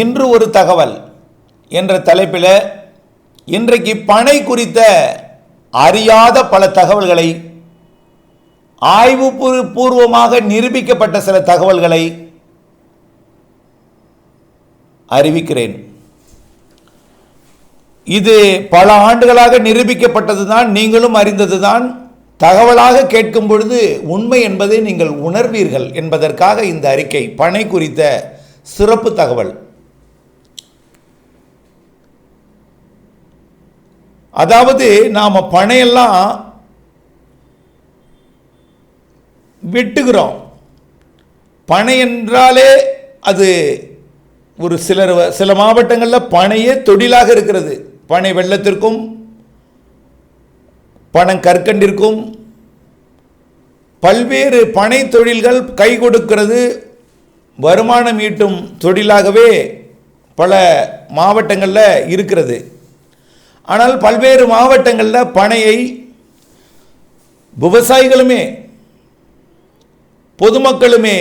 இன்று ஒரு தகவல் என்ற தலைப்பில் இன்றைக்கு பனை குறித்த அறியாத பல தகவல்களை ஆய்வு பூர்வமாக நிரூபிக்கப்பட்ட சில தகவல்களை அறிவிக்கிறேன். இது பல ஆண்டுகளாக நிரூபிக்கப்பட்டதுதான் நீங்களும் அறிந்ததுதான். தகவலாக கேட்கும் பொழுது உண்மை என்பதை நீங்கள் உணர்வீர்கள் என்பதற்காக இந்த அறிக்கை பனை குறித்த சிறப்பு தகவல். அதாவது நாம் பனையெல்லாம் வெட்டுகிறோம். பனை என்றாலே அது ஒரு சிலர் வ- சில மாவட்டங்களில் பனையே தொழிலாக இருக்கிறது. பனை வெள்ளத்திற்கும் பணம் கற்கண்டிற்கும் பல்வேறு பனை தொழில்கள் கை கொடுக்கிறது. வருமானம் ஈட்டும் தொழிலாகவே பல மாவட்டங்களில் இருக்கிறது. ஆனால் பல்வேறு மாவட்டங்களில் பனையை விவசாயிகளுமே பொதுமக்களுமே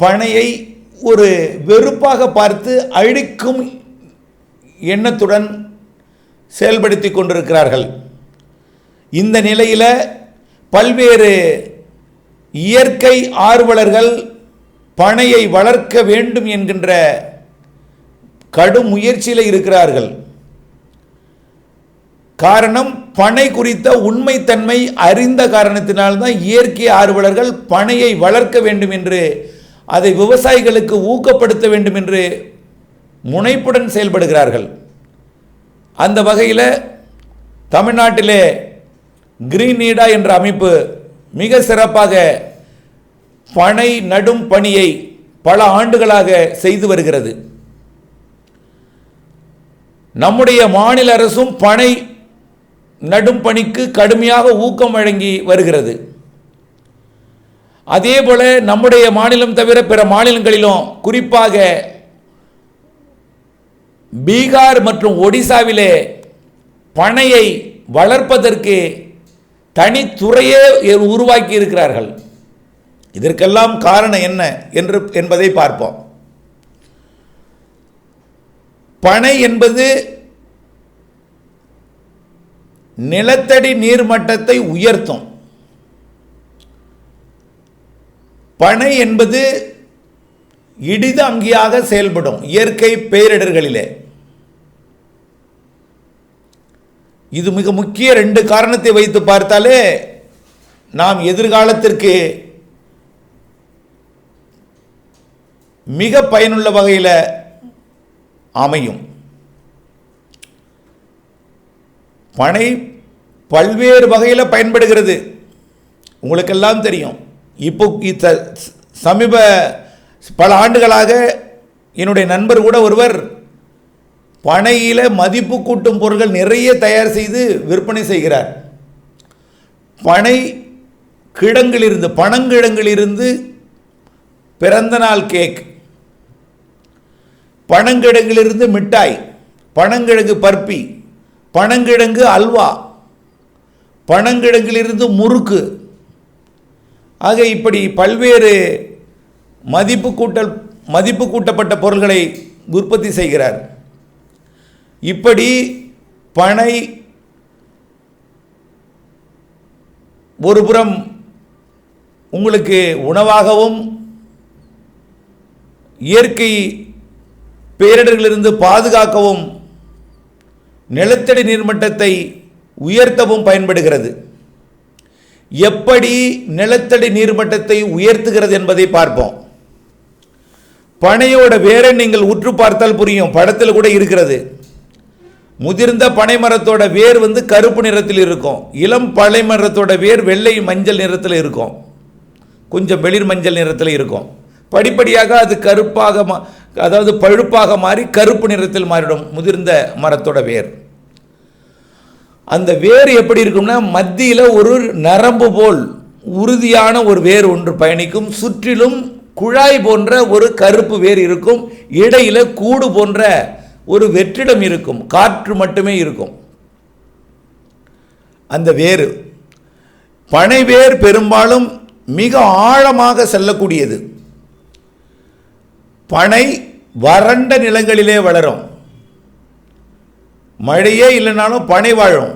பனையை ஒரு வெறுப்பாக பார்த்து அழிக்கும் எண்ணத்துடன் செயல்படுத்தி கொண்டிருக்கிறார்கள். இந்த நிலையில் பல்வேறு இயற்கை ஆர்வலர்கள் பனையை வளர்க்க வேண்டும் என்கின்ற கடும் முயற்சியில் இருக்கிறார்கள். காரணம் பனை குறித்த உண்மைத்தன்மை அறிந்த காரணத்தினால்தான் இயற்கை ஆர்வலர்கள் பனையை வளர்க்க வேண்டும் என்று அதை விவசாயிகளுக்கு ஊக்கப்படுத்த வேண்டும் என்று முனைப்புடன் செயல்படுகிறார்கள். அந்த வகையில் தமிழ்நாட்டிலே கிரீன் நீடா என்ற அமைப்பு மிக சிறப்பாக பனை நடும் பணியை பல ஆண்டுகளாக செய்து வருகிறது. நம்முடைய மாநில அரசும் பனை நடும் பணிக்கு கடுமையாக ஊக்கம் வழங்கி வருகிறது. அதே போல் நம்முடைய மாநிலம் தவிர பிற மாநிலங்களிலும் குறிப்பாக பீகார் மற்றும் ஒடிசாவிலே பனையை வளர்ப்பதற்கு தனித்துறையே உருவாக்கி இருக்கிறார்கள். இதற்கெல்லாம் காரணம் என்ன என்று என்பதை பார்ப்போம். பனை என்பது நிலத்தடி நீர்மட்டத்தை உயர்த்தும். பனை என்பது இடித அங்கியாக செயல்படும் இயற்கை பேரிடர்களிலே. இது மிக முக்கிய ரெண்டு காரணத்தை வைத்து பார்த்தாலே நாம் எதிர்காலத்திற்கு மிக பயனுள்ள வகையில் அமையும். பனை பல்வேறு வகையில் பயன்படுகிறது. உங்களுக்கெல்லாம் தெரியும். இப்போ இத்த சமீப பல ஆண்டுகளாக என்னுடைய நண்பர் கூட ஒருவர் பனையில் மதிப்பு கூட்டும் பொருட்கள் நிறைய தயார் செய்து விற்பனை செய்கிறார். பனை கிடங்கிலிருந்து பனங்கிழங்கிலிருந்து பிறந்தநாள் கேக். பனங்கிழங்கிலிருந்து மிட்டாய் பனங்கிழங்கு பர்ப்பி. பனங்கிழங்கு அல்வா. பனங்கிழங்கிலிருந்து முறுக்கு. ஆக இப்படி பல்வேறு மதிப்பு கூட்டல் மதிப்பு கூட்டப்பட்ட பொருள்களை உற்பத்தி செய்கிறார். இப்படி பனை ஒருபுறம் உங்களுக்கு உணவாகவும் இயற்கை பேரிடர்களிலிருந்து பாதுகாக்கவும் நிலத்தடி நீர்மட்டத்தை உயர்த்தவும் பயன்படுகிறது. எப்படி நிலத்தடி நீர்மட்டத்தை உயர்த்துகிறது என்பதை பார்ப்போம். பனையோட வேரை நீங்கள் உற்று பார்த்தால் புரியும். படத்தில் கூட இருக்கிறது. முதிர்ந்த பனை மரத்தோட வேர் வந்து கருப்பு நிறத்தில் இருக்கும். இளம் பனை மரத்தோட வேர் வெள்ளை மஞ்சள் நிறத்தில் இருக்கும். கொஞ்சம் வெளிர் மஞ்சள் நிறத்தில் இருக்கும். படிப்படியாக அது கருப்பாக மா அதாவது பழுப்பாக மாறி கருப்பு நிறத்தில் மாறிடும் முதிர்ந்த மரத்தோட வேர். அந்த வேர் எப்படி இருக்கும்னா மத்தியில் ஒரு நரம்பு போல் உறுதியான ஒரு வேர் ஒன்று பயணிக்கும். சுற்றிலும் குழாய் போன்ற ஒரு கருப்பு வேர் இருக்கும். இடையில் கூடு போன்ற ஒரு வெற்றிடம் இருக்கும். காற்று மட்டுமே இருக்கும். அந்த வேறு பனை வேர் பெரும்பாலும் மிக ஆழமாக செல்லக்கூடியது. பனை வறண்ட நிலங்களிலே வளரும். மழையே இல்லைனாலும் பனை வாழும்.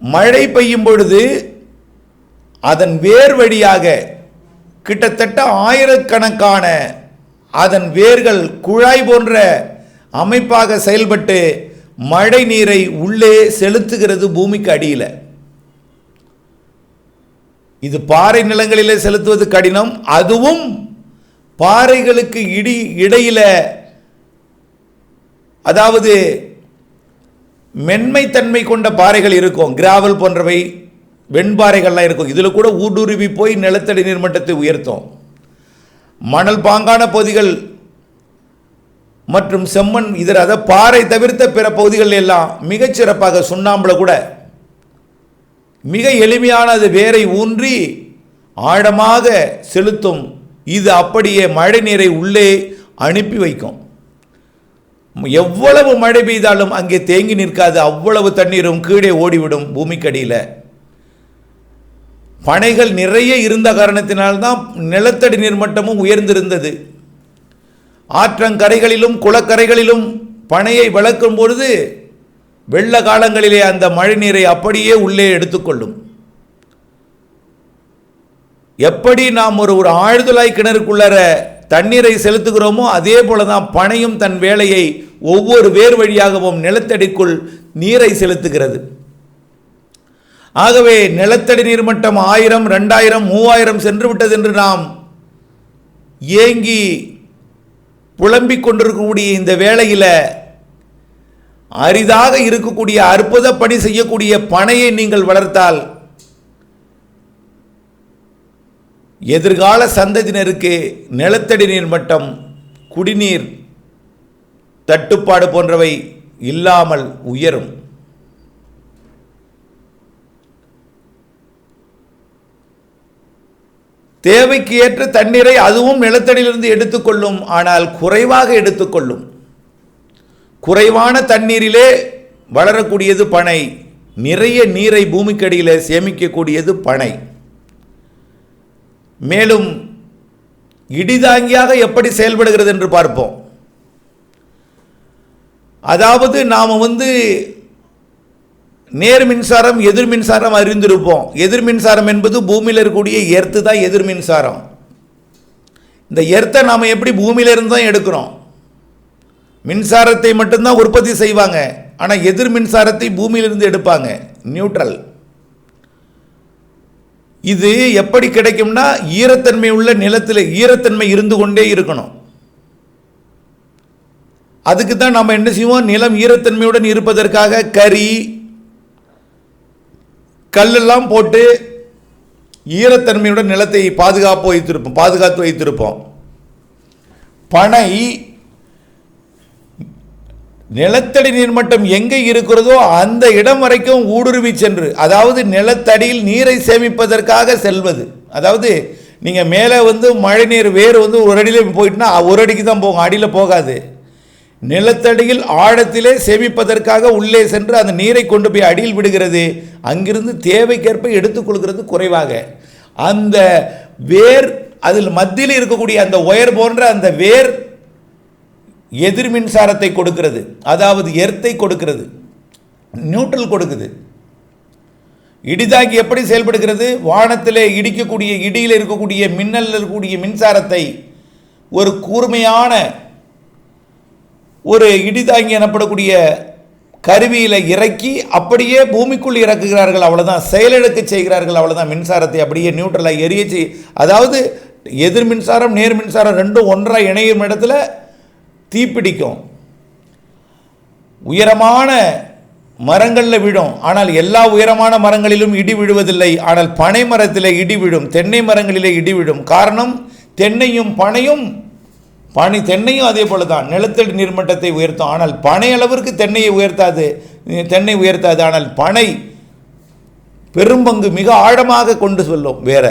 மழை பெய்யும் பொழுது அதன் வேர் வழியாக கிட்டத்தட்ட ஆயிரக்கணக்கான அதன் வேர்கள் குழாய் போன்ற அமைப்பாக செயல்பட்டு மழை நீரை உள்ளே செலுத்துகிறது பூமிக்கு அடியில். இது பாறை நிலங்களிலே செலுத்துவது கடினம். அதுவும் பாறைகளுக்கு இடி இடையில் அதாவது மென்மைத்தன்மை கொண்ட பாறைகள் இருக்கும். கிராவல் போன்றவை வெண்பாறைகள்லாம் இருக்கும். இதில் கூட ஊடுருவி போய் நிலத்தடி நீர்மட்டத்தை உயர்த்தும். மணல் பாங்கான பகுதிகள் மற்றும் செம்மண் இதர அதை பாறை தவிர்த்த பிற பகுதிகள் எல்லாம் மிகச்சிறப்பாக சுண்ணாம்பில் கூட மிக எளிமையான அது வேரை ஊன்றி ஆழமாக செலுத்தும் இது அப்படியே மழை நீரை உள்ளே அனுப்பி வைக்கும். எவ்வளவு மழை பெய்தாலும் அங்கே தேங்கி நிற்காது. அவ்வளவு தண்ணீரும் கீழே ஓடிவிடும் பூமிக்கடியில். பனைகள் நிறைய இருந்த காரணத்தினால்தான் நிலத்தடி நீர்மட்டமும் உயர்ந்திருந்தது. ஆற்றங்கரைகளிலும் குளக்கரைகளிலும் பனையை வளர்க்கும் பொழுது வெள்ள காலங்களிலே அந்த மழை நீரை அப்படியே உள்ளே எடுத்துக்கொள்ளும். எப்படி நாம் ஒரு ஒரு ஆழ்துளாய் கிணறுக்குள்ளற தண்ணீரை செலுத்துகிறோமோ அதே போல தான் பனையும் தன் வேலையை ஒவ்வொரு வேர் வழியாகவும் நிலத்தடிக்குள் நீரை செலுத்துகிறது. ஆகவே நிலத்தடி நீர்மட்டம் ஆயிரம் ரெண்டாயிரம் மூவாயிரம் சென்று விட்டது என்று நாம் ஏங்கி புலம்பிக் கொண்டிருக்கக்கூடிய இந்த வேளையில் அரிதாக இருக்கக்கூடிய அற்புத பணி செய்யக்கூடிய பனையை நீங்கள் வளர்த்தால் எதிர்கால சந்ததியினருக்கு நிலத்தடி நீர் மட்டம் குடிநீர் தட்டுப்பாடு போன்றவை இல்லாமல் உயரும். தேவைக்கு ஏற்ற தண்ணீரை அதுவும் நிலத்தடியிலிருந்து எடுத்துக்கொள்ளும் ஆனால் குறைவாக எடுத்துக்கொள்ளும். குறைவான தண்ணீரிலே வளரக்கூடியது பனை நிறைய நீரை பூமிக்கடியில் சேமிக்கக்கூடியது பனை. மேலும் இடிதாங்கியாக எப்படி செயல்படுகிறது என்று பார்ப்போம். அதாவது நாம் வந்து நேர் மின்சாரம் எதிர் மின்சாரம் அறிந்திருப்போம். எதிர் மின்சாரம் என்பது பூமியில் இருக்கக்கூடிய எர்த்து தான் எதிர் மின்சாரம். இந்த எர்த்தை நாம் எப்படி பூமியிலிருந்து தான் எடுக்கிறோம்? மின்சாரத்தை மட்டும்தான் உற்பத்தி செய்வாங்க. ஆனால் எதிர் மின்சாரத்தை பூமியிலிருந்து எடுப்பாங்க. நியூட்ரல். இது எப்படி கிடைக்கும்னா ஈரத்தன்மை உள்ள நிலத்தில் ஈரத்தன்மை இருந்து கொண்டே இருக்கணும். அதுக்கு தான் நம்ம என்ன செய்வோம்? நிலம் ஈரத்தன்மையுடன் இருப்பதற்காக கறி கல்லெல்லாம் போட்டு ஈரத்தன்மையுடன் நிலத்தை பாதுகாப்பு வைத்திருப்போம் பாதுகாத்து வைத்திருப்போம். பனை நிலத்தடி நீர்மட்டம் எங்கே இருக்கிறதோ அந்த இடம் வரைக்கும் ஊடுருவி சென்று அதாவது நிலத்தடியில் நீரை சேமிப்பதற்காக செல்வது. அதாவது நீங்கள் மேலே வந்து மழை நீர் வேறு வந்து ஒரு அடியில் போயிட்டுனா ஒரு அடிக்கு தான் போகும் அடியில் போகாது. நிலத்தடியில் ஆழத்திலே சேமிப்பதற்காக உள்ளே சென்று அந்த நீரை கொண்டு போய் அடியில் விடுகிறது. அங்கிருந்து தேவைக்கேற்ப எடுத்துக்கொள்கிறது குறைவாக. அந்த வேர் அதில் மத்தியில் இருக்கக்கூடிய அந்த ஒயர் போன்ற அந்த வேர் எதிர் மின்சாரத்தை கொடுக்கிறது. அதாவது எர்த்தை கொடுக்கிறது. நியூட்ரல் கொடுக்குது. இடிதாக்கி எப்படி செயல்படுகிறது? வானத்திலே இடிக்கக்கூடிய இடியில் இருக்கக்கூடிய மின்னல் இருக்கக்கூடிய மின்சாரத்தை ஒரு கூர்மையான ஒரு இடிதாங்கி எனப்படக்கூடிய கருவியில் இறக்கி அப்படியே பூமிக்குள் இறக்குகிறார்கள் அவ்வளோதான் செயலிழக்க செய்கிறார்கள் அவ்வளோதான் மின்சாரத்தை அப்படியே நியூட்ரலாக எரிய செய் அதாவது எதிர் மின்சாரம் நேர் மின்சாரம் ரெண்டும் ஒன்றாக இணையும் இடத்துல தீப்பிடிக்கும். உயரமான மரங்களில் விழும். ஆனால் எல்லா உயரமான மரங்களிலும் இடி விழுவதில்லை. ஆனால் பனை மரத்தில் இடி விழும். தென்னை மரங்களிலே இடி விழும். காரணம் தென்னையும் பனையும் பனி தென்னையும் அதே போல தான் நிலத்தடி நீர்மட்டத்தை உயர்த்தும். ஆனால் பனை அளவிற்கு தென்னையை உயர்த்தாது. தென்னை உயர்த்தாது. ஆனால் பனை பெரும்பங்கு மிக ஆழமாக கொண்டு செல்லும். வேற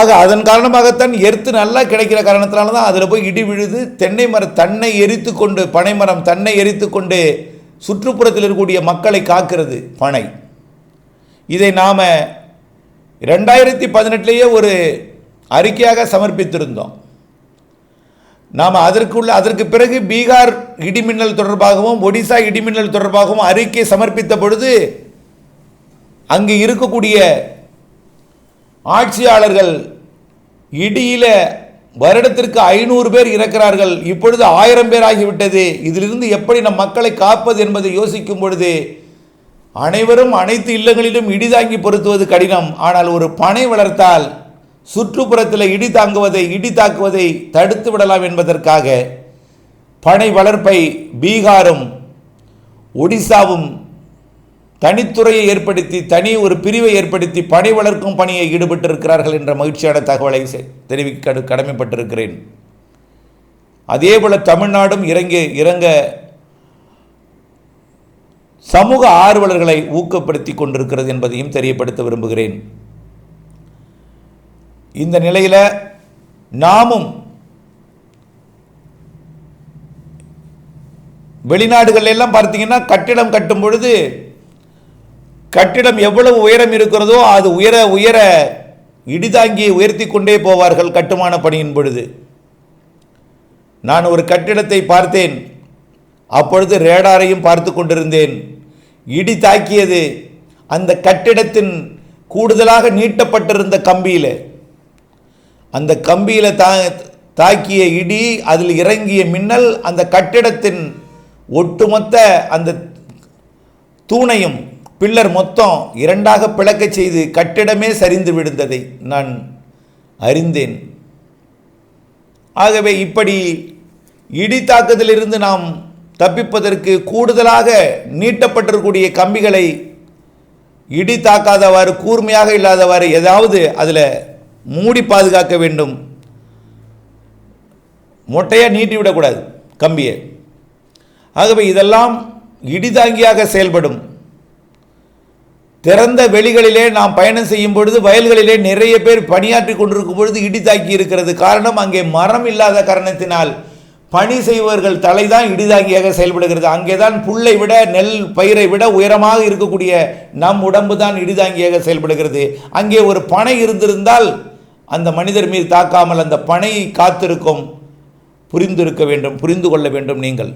ஆக அதன் காரணமாகத்தான் எர்த்து நல்லா கிடைக்கிற காரணத்தினால தான் அதில் போய் இடி விழுது தென்னை மரம் தன்னை எரித்து கொண்டு பனை மரம் தன்னை எரித்து கொண்டு சுற்றுப்புறத்தில் இருக்கக்கூடிய மக்களை காக்கிறது பனை. இதை நாம் ரெண்டாயிரத்தி பதினெட்டுலேயே ஒரு அறிக்கையாக சமர்ப்பித்திருந்தோம். நாம் அதற்குள்ள அதற்கு பிறகு பீகார் இடிமின்னல் தொடர்பாகவும் ஒடிசா இடிமின்னல் தொடர்பாகவும் அறிக்கை சமர்ப்பித்த பொழுது அங்கு இருக்கக்கூடிய ஆட்சியாளர்கள் இடியில வருடத்திற்கு ஐநூறு பேர் இறக்கிறார்கள். இப்பொழுது ஆயிரம் பேர் ஆகிவிட்டது இதிலிருந்து எப்படி நம் மக்களை காப்பது என்பதை யோசிக்கும் பொழுது அனைவரும் அனைத்து இல்லங்களிலும் இடி தாங்கி பொருத்துவது கடினம். ஆனால் ஒரு பனை வளர்த்தால் சுற்றுப்புறத்தில் இடி தாங்குவதை இடி தாக்குவதை தடுத்து விடலாம் என்பதற்காக பனை வளர்ப்பை பீகாரும் ஒடிசாவும் தனித்துறையை ஏற்படுத்தி தனி ஒரு பிரிவை ஏற்படுத்தி பணி வளர்க்கும் பணியை ஈடுபட்டிருக்கிறார்கள் என்ற மகிழ்ச்சியான தகவலை செ- தெரிவிக்க கடமைப்பட்டிருக்கிறேன். கடமைப்பட்டிருக்கிறேன் அதேபோல தமிழ்நாடும் இறங்க இறங்க சமூக ஆர்வலர்களை ஊக்கப்படுத்தி கொண்டிருக்கிறது என்பதையும் தெரியப்படுத்த விரும்புகிறேன். இந்த நிலையில் நாமும் வெளிநாடுகள் எல்லாம் பார்த்தீங்கன்னா கட்டிடம் கட்டும் பொழுது கட்டிடம் எவ்வளவு உயரம் இருக்கிறதோ அது உயர உயர இடிதாங்கியை உயர்த்தி கொண்டே போவார்கள் கட்டுமான பணியின் பொழுது. நான் ஒரு கட்டிடத்தை பார்த்தேன். அப்பொழுது ரேடாரையும் பார்த்து கொண்டிருந்தேன். இடி தாக்கியது அந்த கட்டிடத்தின் கூடுதலாக நீட்டப்பட்டிருந்த கம்பியில். அந்த கம்பியில் தா தாக்கிய இடி அதில் இறங்கிய மின்னல் அந்த கட்டிடத்தின் ஒட்டுமொத்த அந்த தூணையும் பில்லர் மொத்தம் இரண்டாக பிளக்கச் செய்து கட்டிடமே சரிந்து விழுந்ததை நான் அறிந்தேன். ஆகவே இப்படி இடி தாக்குதலிருந்து நாம் தப்பிப்பதற்கு கூடுதலாக நீட்டப்பட்டிருக்கக்கூடிய கம்பிகளை இடி தாக்காதவாறு கூர்மையாக இல்லாதவாறு ஏதாவது அதில் மூடி பாதுகாக்க வேண்டும். மொட்டையாக நீட்டி விடக்கூடாது கம்பியை. ஆகவே இதெல்லாம் இடிதாங்கியாக செயல்படும். திறந்த வெளிகளிலே நாம் பயணம் செய்யும் பொழுது வயல்களிலே நிறைய பேர் பணியாற்றி கொண்டிருக்கும் பொழுது இடி தாக்கி இருக்கிறது. காரணம் அங்கே மரம் இல்லாத காரணத்தினால் பணி செய்பவர்கள் தலைதான் இடிதாங்கியாக செயல்படுகிறது. அங்கே தான் புல்லை விட நெல் பயிரை விட உயரமாக இருக்கக்கூடிய நம் உடம்பு தான் இடிதாங்கியாக செயல்படுகிறது. அங்கே ஒரு பனை இருந்திருந்தால் அந்த மனிதர் மீது தாக்காமல் அந்த பனையை காத்திருக்கும் புரிந்திருக்க வேண்டும் புரிந்து கொள்ள வேண்டும் நீங்கள்.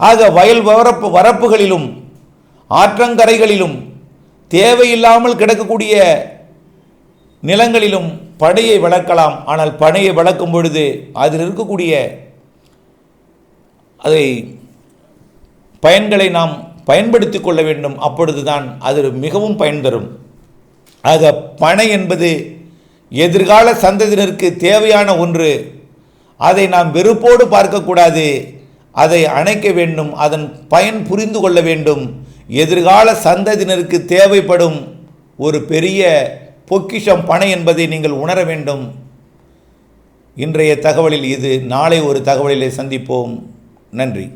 ஆக வயல் வரப்பு வரப்புகளிலும் ஆற்றங்கரைகளிலும் தேவையில்லாமல் கிடக்கக்கூடிய நிலங்களிலும் படையை வளர்க்கலாம். ஆனால் பனையை வளர்க்கும் பொழுது அதில் இருக்கக்கூடிய அதை பயன்களை நாம் பயன்படுத்தி கொள்ள வேண்டும். அப்பொழுதுதான் அது மிகவும் பயன் தரும். ஆக பனை என்பது எதிர்கால சந்ததியினருக்கு தேவையான ஒன்று. அதை நாம் வெறுப்போடு பார்க்கக்கூடாது. அதை அணைக்க வேண்டும். அதன் பயன் புரிந்து கொள்ள வேண்டும். எதிர்கால சந்ததியினருக்கு தேவைப்படும் ஒரு பெரிய பொக்கிஷம் பனை என்பதை நீங்கள் உணர வேண்டும். இன்றைய தகவலில் இது நாளை ஒரு தகவலிலே சந்திப்போம். நன்றி.